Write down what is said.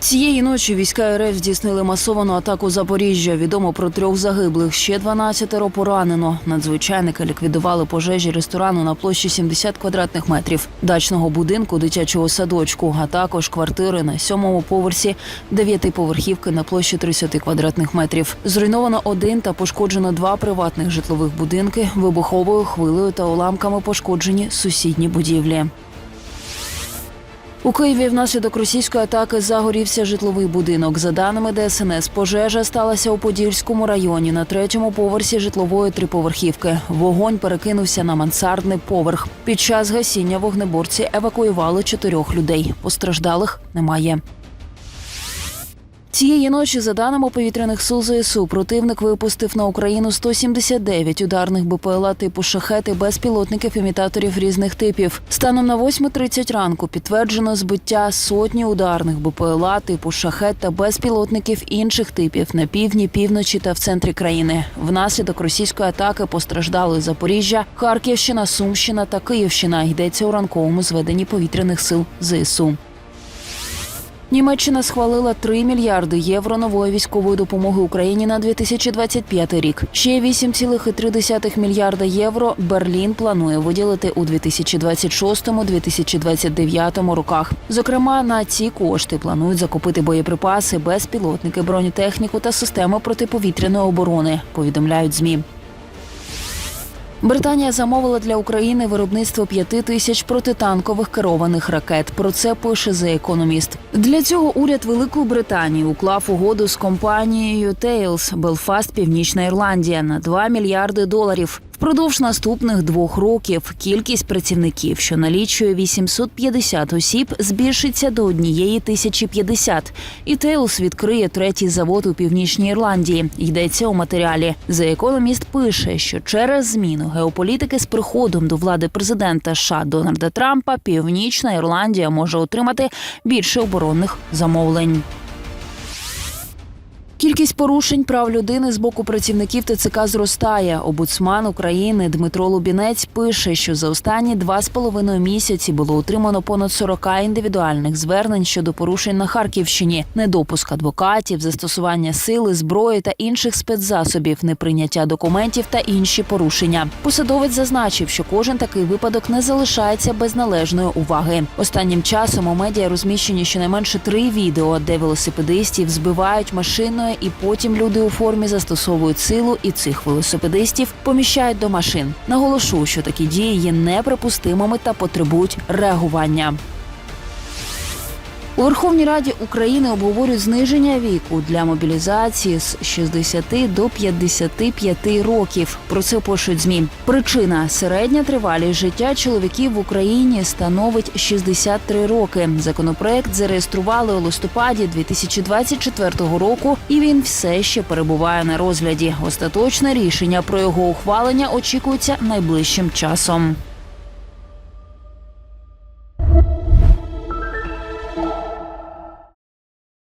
Цієї ночі війська РФ здійснили масовану атаку Запоріжжя. Відомо про трьох загиблих, ще 12 поранено. Надзвичайники ліквідували пожежі ресторану на площі 70 квадратних метрів, дачного будинку, дитячого садочку, а також квартири на сьомому поверсі дев'ятиповерхівки на площі 30 квадратних метрів. Зруйновано один та пошкоджено два приватних житлових будинки. Вибуховою хвилею та уламками пошкоджені сусідні будівлі. У Києві внаслідок російської атаки загорівся житловий будинок. За даними ДСНС, пожежа сталася у Подільському районі на третьому поверсі житлової триповерхівки. Вогонь перекинувся на мансардний поверх. Під час гасіння вогнеборці евакуювали чотирьох людей. Постраждалих немає. Цієї ночі, за даними повітряних сил ЗСУ, противник випустив на Україну 179 ударних БПЛА типу шахети безпілотників імітаторів різних типів. Станом на 8.30 ранку підтверджено збиття сотні ударних БПЛА типу шахет та безпілотників інших типів на півдні, півночі та в центрі країни. Внаслідок російської атаки постраждали Запоріжжя, Харківщина, Сумщина та Київщина. Йдеться у ранковому зведенні повітряних сил ЗСУ. Німеччина схвалила 3 мільярди євро нової військової допомоги Україні на 2025 рік. Ще 8,3 мільярда євро Берлін планує виділити у 2026-2029 роках. Зокрема, на ці кошти планують закупити боєприпаси, безпілотники, бронетехніку та системи протиповітряної оборони. Повідомляють змі. Британія замовила для України виробництво п'яти тисяч протитанкових керованих ракет. Про це пише The Economist. Для цього уряд Великої Британії уклав угоду з компанією Tails Белфаст Північна Ірландія на 2 мільярди доларів. Впродовж наступних двох років кількість працівників, що налічує 850 осіб, збільшиться до однієї тисячі 50. І Тейлс відкриє третій завод у північній Ірландії. Йдеться у матеріалі. The Economist пише, що через зміну геополітики з приходом до влади президента США Дональда Трампа Північна Ірландія може отримати більше оборонних замовлень. Кількість порушень прав людини з боку працівників ТЦК зростає. Обуцман України Дмитро Лубінець пише, що за останні два з половиною місяці було отримано понад 40 індивідуальних звернень щодо порушень на Харківщині, недопуск адвокатів, застосування сили, зброї та інших спецзасобів, неприйняття документів та інші порушення. Посадовець зазначив, що кожен такий випадок не залишається без належної уваги. Останнім часом у медіа розміщені щонайменше три відео, де велосипедистів збивають машиною, і потім люди у формі застосовують силу і цих велосипедистів поміщають до машин. Наголошу, що такі дії є неприпустимими та потребують реагування. У Верховній Раді України обговорюють зниження віку для мобілізації з 60 до 55 років. Про це пишуть змі. Причина середня тривалість життя чоловіків в Україні становить 63 роки. Законопроект зареєстрували у листопаді 2024 року, і він все ще перебуває на розгляді. Остаточне рішення про його ухвалення очікується найближчим часом.